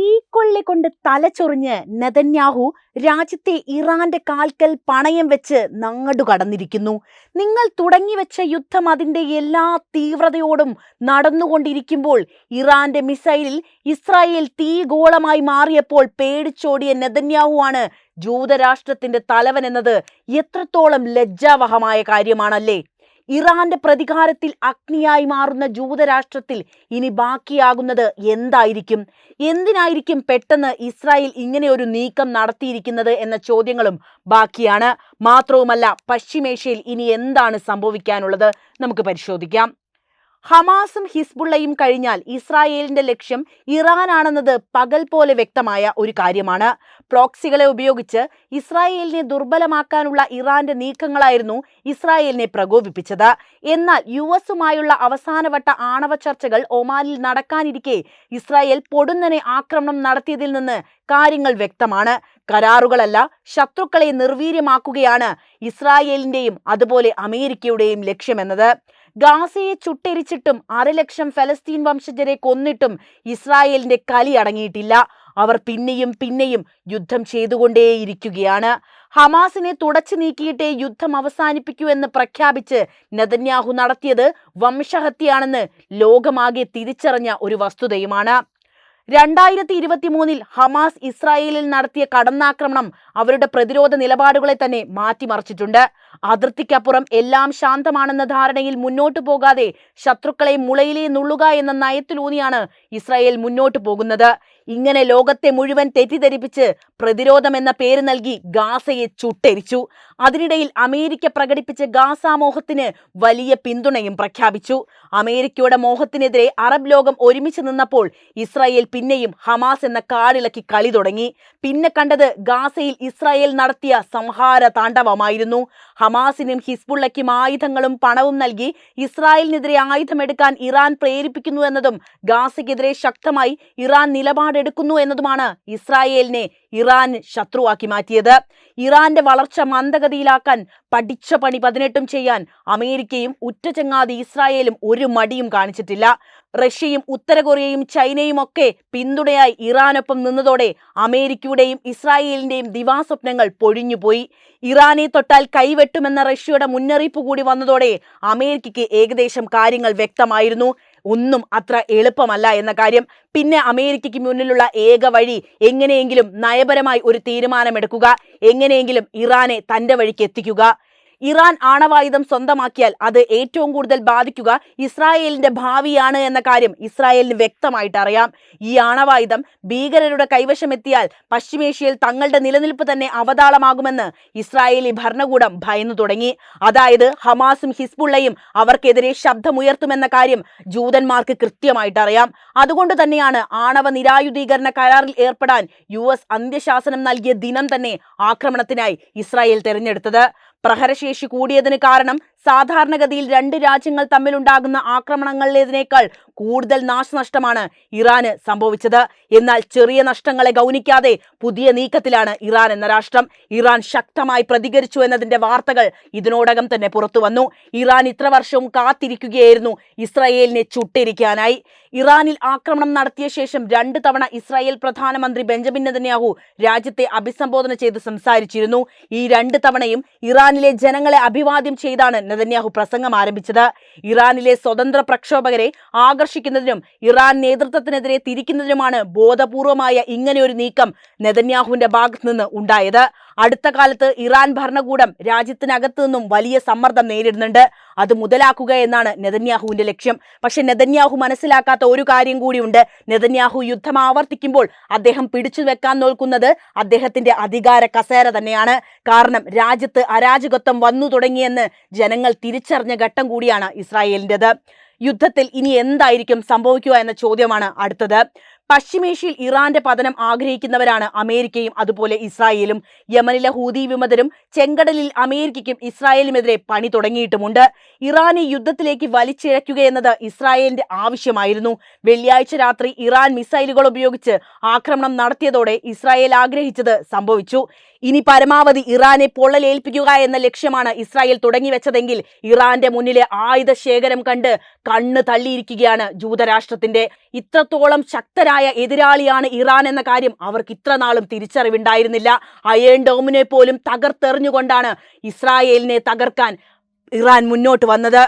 തീക്കൊള്ളി കൊണ്ട് തലച്ചൊറിഞ്ഞ് നെതന്യാഹു രാജ്യത്തെ ഇറാന്റെ കാൽക്കൽ പണയം വെച്ച് നങ്ങടു കടന്നിരിക്കുന്നു. നിങ്ങൾ തുടങ്ങിവെച്ച യുദ്ധം അതിന്റെ എല്ലാ തീവ്രതയോടും നടന്നുകൊണ്ടിരിക്കുമ്പോൾ ഇറാന്റെ മിസൈലിൽ ഇസ്രായേൽ തീഗോളമായി മാറിയപ്പോൾ പേടിച്ചോടിയ നെതന്യാഹു ആണ് ജൂതരാഷ്ട്രത്തിന്റെ തലവൻ എന്നത്. എത്രത്തോളം ലജ്ജാവഹമായ കാര്യമാണല്ലേ? ഇറാന്റെ പ്രതികാരത്തിൽ അഗ്നിയായി മാറുന്ന ജൂതരാഷ്ട്രത്തിൽ ഇനി ബാക്കിയാകുന്നത് എന്തായിരിക്കും? എന്തിനായിരിക്കും പെട്ടെന്ന് ഇസ്രായേൽ ഇങ്ങനെ ഒരു നീക്കം നടത്തിയിരിക്കുന്നത് എന്ന ചോദ്യങ്ങളും ബാക്കിയാണ്. മാത്രവുമല്ല പശ്ചിമേഷ്യയിൽ ഇനി എന്താണ് സംഭവിക്കാനുള്ളത്? നമുക്ക് പരിശോധിക്കാം. ഹമാസും ഹിസ്ബുള്ളയും കഴിഞ്ഞാൽ ഇസ്രായേലിന്റെ ലക്ഷ്യം ഇറാനാണെന്നത് പകൽ പോലെ വ്യക്തമായ ഒരു കാര്യമാണ്. പ്രോക്സികളെ ഉപയോഗിച്ച് ഇസ്രായേലിനെ ദുർബലമാക്കാനുള്ള ഇറാന്റെ നീക്കങ്ങളായിരുന്നു ഇസ്രായേലിനെ പ്രകോപിപ്പിച്ചത്. എന്നാൽ യു എസുമായുള്ള അവസാനവട്ട ആണവ ചർച്ചകൾ ഒമാനിൽ നടക്കാനിരിക്കെ ഇസ്രായേൽ പൊടുന്നനെ ആക്രമണം നടത്തിയതിൽ നിന്ന് കാര്യങ്ങൾ വ്യക്തമാണ്. കരാറുകളല്ല ശത്രുക്കളെ നിർവീര്യമാക്കുകയാണ് ഇസ്രായേലിന്റെയും അതുപോലെ അമേരിക്കയുടെയും ലക്ഷ്യമെന്നത്. ഗാസയെ ചുട്ടെരിച്ചിട്ടും അരലക്ഷം ഫലസ്തീൻ വംശജരെ കൊന്നിട്ടും ഇസ്രായേലിന്റെ കലി അടങ്ങിയിട്ടില്ല. അവർ പിന്നെയും പിന്നെയും യുദ്ധം ചെയ്തുകൊണ്ടേയിരിക്കുകയാണ്. ഹമാസിനെ തുടച്ചു നീക്കിയിട്ടേ യുദ്ധം അവസാനിപ്പിക്കൂ എന്ന് പ്രഖ്യാപിച്ച് നെതന്യാഹു നടത്തിയത് വംശഹത്യയാണെന്ന് ലോകമാകെ തിരിച്ചറിഞ്ഞ ഒരു വസ്തുതയുമാണ്. രണ്ടായിരത്തി ഇരുപത്തി മൂന്നിൽ ഹമാസ് ഇസ്രായേലിൽ നടത്തിയ കടന്നാക്രമണം അവരുടെ പ്രതിരോധ നിലപാടുകളെ തന്നെ മാറ്റിമറിച്ചിട്ടുണ്ട്. അതിർത്തിക്കപ്പുറം എല്ലാം ശാന്തമാണെന്ന ധാരണയിൽ മുന്നോട്ടു പോകാതെ ശത്രുക്കളെ മുളയിലേ നുള്ളുക എന്ന നയത്തിലൂന്നിയാണ് ഇസ്രായേൽ മുന്നോട്ടു പോകുന്നത്. ഇങ്ങനെ ലോകത്തെ മുഴുവൻ തെറ്റിദ്ധരിപ്പിച്ച് പ്രതിരോധം എന്ന പേര് നൽകി ഗാസയെ ചുട്ടെരിച്ചു. അതിനിടയിൽ അമേരിക്ക പ്രകടിപ്പിച്ച ഗാസ മോഹത്തിന് വലിയ പിന്തുണയും പ്രഖ്യാപിച്ചു. അമേരിക്കയുടെ മോഹത്തിനെതിരെ അറബ് ലോകം ഒരുമിച്ച് നിന്നപ്പോൾ ഇസ്രായേൽ പിന്നെയും ഹമാസ് എന്ന കാടിളക്കി കളി തുടങ്ങി. പിന്നെ കണ്ടത് ഗാസയിൽ ഇസ്രായേൽ നടത്തിയ സംഹാര താണ്ഡവമായിരുന്നു. ഹമാസിനും ഹിസ്ബുള്ളയ്ക്കും ആയുധങ്ങളും പണവും നൽകി ഇസ്രായേലിനെതിരെ ആയുധമെടുക്കാൻ ഇറാൻ പ്രേരിപ്പിക്കുന്നു എന്നതും ഗാസയ്ക്കെതിരെ ശക്തമായി ഇറാൻ നിലപാടെടുക്കുന്നു എന്നതുമാണ് ഇസ്രായേലിനെ ഇറാൻ ശത്രുവാക്കി മാറ്റിയത്. ഇറാന്റെ വളർച്ച മന്ദഗതിയിലാക്കാൻ പഠിച്ച പണി പതിനെട്ടും ചെയ്യാൻ അമേരിക്കയും ഉറ്റ ഉറ്റചങ്ങാതി ഇസ്രായേലും ഒരു മടിയും കാണിച്ചിട്ടില്ല. റഷ്യയും ഉത്തര കൊറിയയും ചൈനയും ഒക്കെ പിന്തുണയായി ഇറാനൊപ്പം നിന്നതോടെ അമേരിക്കയുടെയും ഇസ്രായേലിന്റെയും ദിവാസ്വപ്നങ്ങൾ പൊഴിഞ്ഞുപോയി. ഇറാനെ തൊട്ടാൽ കൈവെട്ടുമെന്ന റഷ്യയുടെ മുന്നറിയിപ്പ് കൂടി വന്നതോടെ അമേരിക്കയ്ക്ക് ഏകദേശം കാര്യങ്ങൾ വ്യക്തമായിരുന്നു. ഒന്നും അത്ര എളുപ്പമല്ല എന്ന കാര്യം. പിന്നെ അമേരിക്കയ്ക്ക് മുന്നിലുള്ള ഏക വഴി എങ്ങനെയെങ്കിലും നയപരമായി ഒരു തീരുമാനമെടുക്കുക. എങ്ങനെയെങ്കിലും ഇറാനെ തന്റെ വഴിക്ക് എത്തിക്കുക. ഇറാൻ ആണവായുധം സ്വന്തമാക്കിയാൽ അത് ഏറ്റവും കൂടുതൽ ബാധിക്കുക ഇസ്രായേലിന്റെ ഭാവിയാണ് എന്ന കാര്യം ഇസ്രായേലിന് വ്യക്തമായിട്ട് അറിയാം. ഈ ആണവായുധം ഭീകരരുടെ കൈവശമെത്തിയാൽ പശ്ചിമേഷ്യയിൽ തങ്ങളുടെ നിലനിൽപ്പ് തന്നെ അവതാളമാകുമെന്ന് ഇസ്രായേലി ഭരണകൂടം ഭയന്നു തുടങ്ങി. അതായത് ഹമാസും ഹിസ്ബുള്ളയും അവർക്കെതിരെ ശബ്ദമുയർത്തുമെന്ന കാര്യം ജൂതന്മാർക്ക് കൃത്യമായിട്ട് അറിയാം. അതുകൊണ്ട് തന്നെയാണ് ആണവ നിരായുധീകരണ കരാറിൽ ഏർപ്പെടാൻ യു എസ് അന്ത്യശാസനം നൽകിയ ദിനം തന്നെ ആക്രമണത്തിനായി ഇസ്രായേൽ തെരഞ്ഞെടുത്തത്. പ്രഹരശേഷി കൂടിയതിന് കാരണം സാധാരണഗതിയിൽ രണ്ട് രാജ്യങ്ങൾ തമ്മിലുണ്ടാകുന്ന ആക്രമണങ്ങളിലേതിനേക്കാൾ കൂടുതൽ നാശനഷ്ടമാണ് ഇറാന് സംഭവിച്ചത്. എന്നാൽ ചെറിയ നഷ്ടങ്ങളെ ഗൗനിക്കാതെ പുതിയ നീക്കത്തിലാണ് ഇറാൻ എന്ന രാഷ്ട്രം. ഇറാൻ ശക്തമായി പ്രതികരിച്ചു എന്നതിന്റെ വാർത്തകൾ ഇതിനോടകം തന്നെ പുറത്തു വന്നു. ഇറാൻ ഇത്ര വർഷവും കാത്തിരിക്കുകയായിരുന്നു ഇസ്രായേലിനെ ചുട്ടിരിക്കാനായി. ഇറാനിൽ ആക്രമണം നടത്തിയ ശേഷം രണ്ട് തവണ ഇസ്രായേൽ പ്രധാനമന്ത്രി ബെഞ്ചമിൻ നെതന്യാഹു രാജ്യത്തെ അഭിസംബോധന ചെയ്ത് സംസാരിച്ചിരുന്നു. ഈ രണ്ട് തവണയും ഇറാനിലെ ജനങ്ങളെ അഭിവാദ്യം ചെയ്താണ് നെതന്യാഹു പ്രസംഗം ആരംഭിച്ചത്. ഇറാനിലെ സ്വതന്ത്ര പ്രക്ഷോഭകരെ ആകർഷിക്കുന്നതിനും ഇറാൻ നേതൃത്വത്തിനെതിരെ തിരിക്കുന്നതിനുമാണ് ബോധപൂർവമായ ഇങ്ങനെയൊരു നീക്കം നെതന്യാഹുവിന്റെ ഭാഗത്തു നിന്ന് ഉണ്ടായത്. അടുത്ത കാലത്ത് ഇറാൻ ഭരണകൂടം രാജ്യത്തിനകത്തു നിന്നും വലിയ സമ്മർദ്ദം നേരിടുന്നുണ്ട്. അത് മുതലാക്കുക എന്നാണ് നെതന്യാഹുവിന്റെ ലക്ഷ്യം. പക്ഷെ നെതന്യാഹു മനസ്സിലാക്കാത്ത ഒരു കാര്യം കൂടിയുണ്ട്. നെതന്യാഹു യുദ്ധം ആവർത്തിക്കുമ്പോൾ അദ്ദേഹം പിടിച്ചു വെക്കാൻ നോക്കുന്നത് അദ്ദേഹത്തിന്റെ അധികാര കസേര തന്നെയാണ്. കാരണം രാജ്യത്ത് അരാജകത്വം വന്നു തുടങ്ങിയെന്ന് ജനങ്ങൾ തിരിച്ചറിഞ്ഞ ഘട്ടം കൂടിയാണ് ഇസ്രായേലിന്റെത്. യുദ്ധത്തിൽ ഇനി എന്തായിരിക്കും സംഭവിക്കുക എന്ന ചോദ്യമാണ് അടുത്തത്. പശ്ചിമേഷ്യയിൽ ഇറാന്റെ പതനം ആഗ്രഹിക്കുന്നവരാണ് അമേരിക്കയും അതുപോലെ ഇസ്രായേലും. യമനിലെ ഹൂതി വിമതരും ചെങ്കടലിൽ അമേരിക്കയ്ക്കും ഇസ്രായേലിനുമെതിരെ പണി തുടങ്ങിയിട്ടുമുണ്ട്. ഇറാനെ യുദ്ധത്തിലേക്ക് വലിച്ചിഴയ്ക്കുക എന്നത് ഇസ്രായേലിന്റെ ആവശ്യമായിരുന്നു. വെള്ളിയാഴ്ച രാത്രി ഇറാൻ മിസൈലുകൾ ഉപയോഗിച്ച് ആക്രമണം നടത്തിയതോടെ ഇസ്രായേൽ ആഗ്രഹിച്ചത് സംഭവിച്ചു. ഇനി പരമാവധി ഇറാനെ പൊള്ളലേൽപ്പിക്കുക എന്ന ലക്ഷ്യമാണ് ഇസ്രായേൽ തുടങ്ങി വെച്ചതെങ്കിൽ ഇറാന്റെ മുന്നിലെ ആയുധ ശേഖരം കണ്ട് കണ്ണ് തള്ളിയിരിക്കുകയാണ് ജൂതരാഷ്ട്രത്തിന്റെ. ഇത്രത്തോളം ശക്തരായ എതിരാളിയാണ് ഇറാൻ എന്ന കാര്യം അവർക്ക് ഇത്ര നാളും തിരിച്ചറിവുണ്ടായിരുന്നില്ല. അയേൺ ഡോമിനെ പോലും തകർത്തെറിഞ്ഞുകൊണ്ടാണ് ഇസ്രായേലിനെ തകർക്കാൻ ഇറാൻ മുന്നോട്ട് വന്നത്.